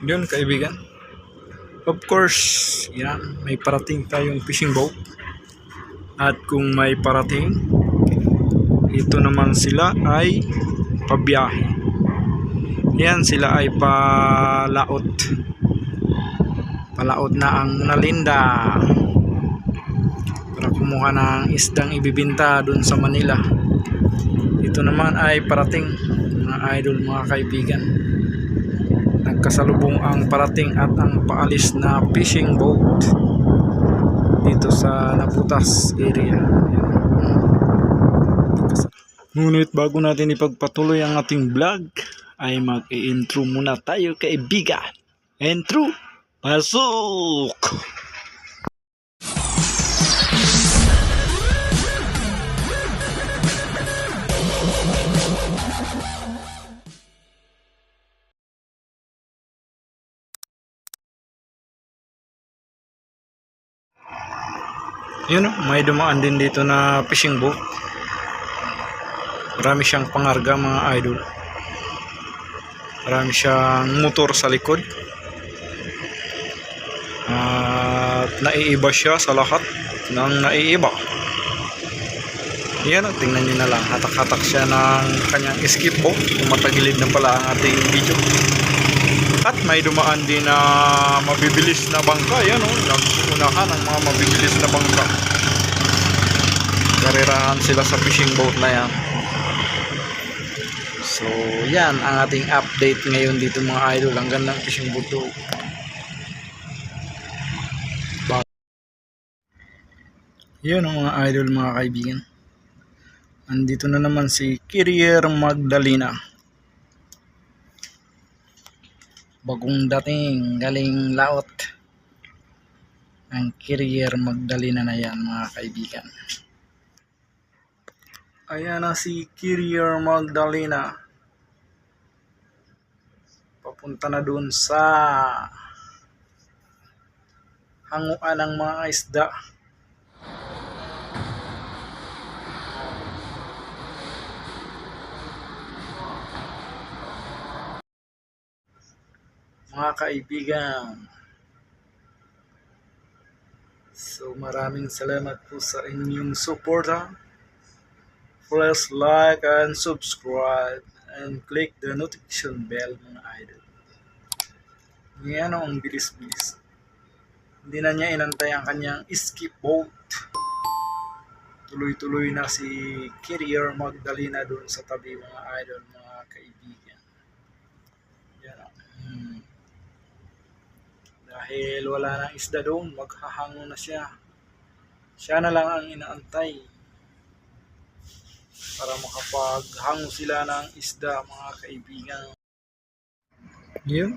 Yun, kaibigan. Of course, yan, may parating tayong fishing boat. At kung may parating, ito naman sila ay pabiyahe. Yan, sila ay palaot. Palaot na ang nalinda. Para kumuha ng isdang ibibinta dun sa Manila. Ito naman ay parating, mga idol, mga kaibigan nagkasalubong ang parating at ang paalis na fishing boat dito sa Naputas area. Ngunit bago natin ipagpatuloy ang ating vlog, ay mag-i-intro muna tayo kay Biga. Intro! Pasok! Yun o, may dumaan din dito na fishing boat. Marami siyang pangarga mga idol. Marami siyang motor sa likod. At naiiba siya sa lahat ng naiiba. Yan o, tingnan nyo na lang. Hatak-hatak siya ng kanyang skip boat. Kung matagilid na pala ang ating video. May dumaan din na mabibilis na bangka. Yan o, nagsuunahan ang mga mabibilis na bangka. Karerahan sila sa fishing boat na yan. So, yan ang ating update ngayon dito mga idol. Ang gandang fishing boat to. Ba- Yun ang mga idol mga kaibigan. Andito na naman si Kirier Magdalena. Bagong dating, galing laot. Ang Kirier Magdalena na yan mga kaibigan. Ayan na si Kirier Magdalena. Papunta na dun sa hanguan ng mga isda. Mga kaibigan. So maraming salamat po sa inyong suporta. Please like and subscribe and click the notification bell mga idol. Yan ang bilis-bilis. Hindi na niya inantay ang kanyang skip boat. Tuloy-tuloy na si Kirier Magdalena doon sa tabi mga idol, mga kaibigan. Yan ang. Dahil wala nang isda doon, maghahango na siya. Siya na lang ang inaantay para makapaghango sila ng isda mga kaibigan. Yun.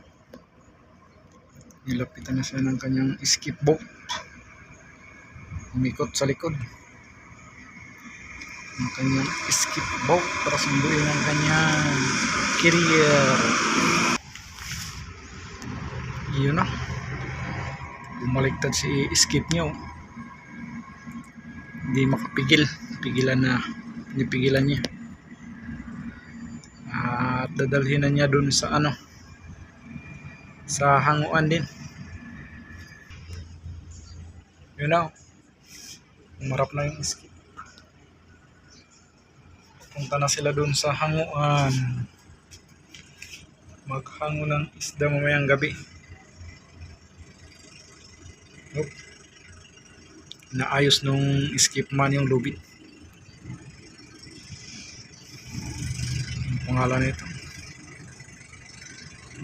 Nilapitan na siya ng kanyang skip boat. Umikot sa likod. Ang kanyang skip boat para sunduin ang kanyang career. Yun na. Bumaliktad si skip niya. oh. Hindi makapigil. Pigilan na pinipigilan niya at dadalhin na niya dun sa ano sa hanguan din yun na umarap na yung skip punta na sila dun sa hanguan maghango ng isda mamayang gabi Oop. naayos nung skip man yung lubid Ang pangalan nito.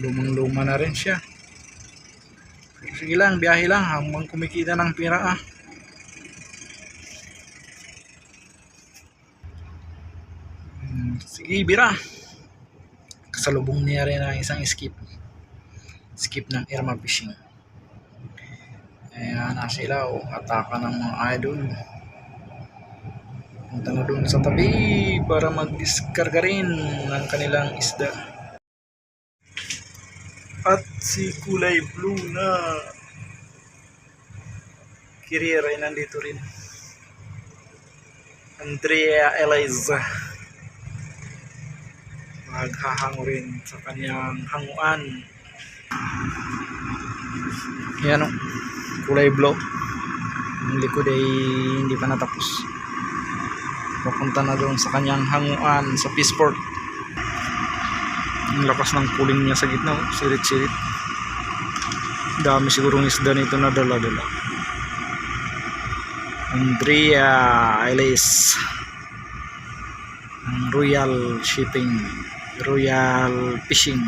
Lumang luma na rin siya. Sige lang biyahe lang hanggang kumikita ng pira ah. Hmm, sige bira. Kasalubong niya rin ang isang skip skip ng Irma Fishing ayan na sila o ataka ng mga idol punta na doon sa tabi para mag-discarga rin ng kanilang isda. At si kulay blue na career ay nandito rin. Andrea Eliza. Maghahango rin sa kanyang hanguan Yan o. Kulay blue. Ang likod ay hindi pa natapos. Papunta na doon sa kanyang hanguan sa Peaceport. Ang lakas ng puling niya sa gitna. Oh. Sirit-sirit. Dami sigurong isda nito na dala-dala. Andrea Ailes ng Royal Shipping Royal Fishing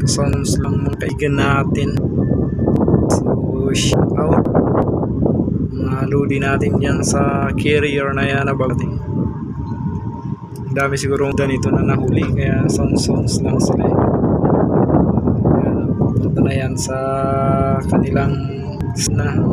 Kasons lang mga kaigan natin. So shout out mga lodi natin yan sa carrier na yan na bagating dami siguro ganito na nahuli kaya sons lang sila eh. Kaya papunta na yan sa kanilang na ang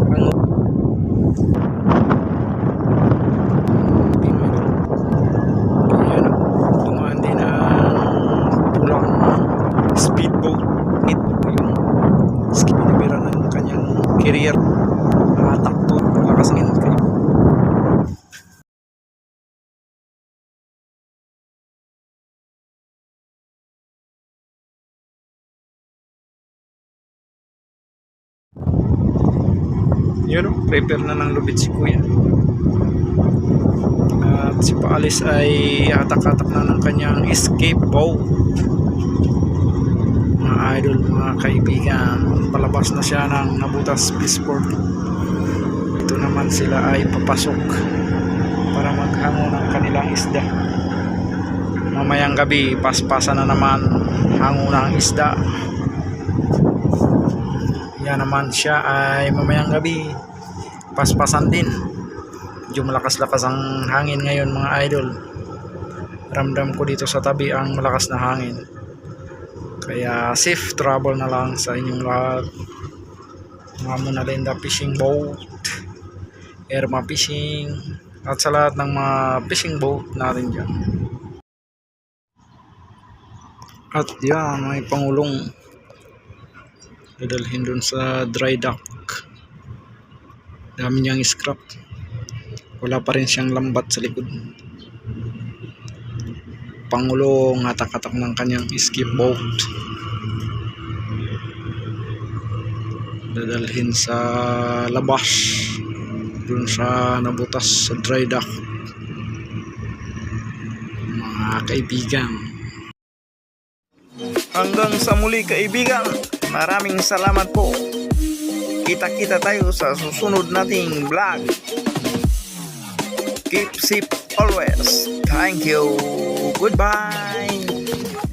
kanyang career. Nakatakbo, lakas ng kayo. Yun, prepare na ng lubid si kuya. At si Paalis ay hatak-hatak na ng kanyang escape boat. Idol, mga kaibigan, palabas na siya ng Nabutas Peaceport. Ito naman sila ay papasok para maghango ng kanilang isda. Mamayang gabi, paspasa na naman hango ng isda. Yan naman siya ay mamayang gabi, paspasan din medyo malakas-lakas ang hangin ngayon mga idol ramdam ko dito sa tabi ang malakas na hangin kaya safe travel na lang sa inyong lahat. Mga Mona Linda fishing boat. Erma fishing. At sa lahat ng mga fishing boat natin dyan. At yan may pangulong. Dadalhin dun sa dry dock. Dami niyang scrap. Wala pa rin siyang lambat sa likod pangulong hatak-hatak ng kanyang skip boat dadalhin sa labas. Dun sa nabutas sa dry dock. Mga kaibigan. Hanggang sa muli kaibigan. Maraming salamat po. Kita-kita tayo sa susunod nating vlog keep safe always. Thank you. Goodbye.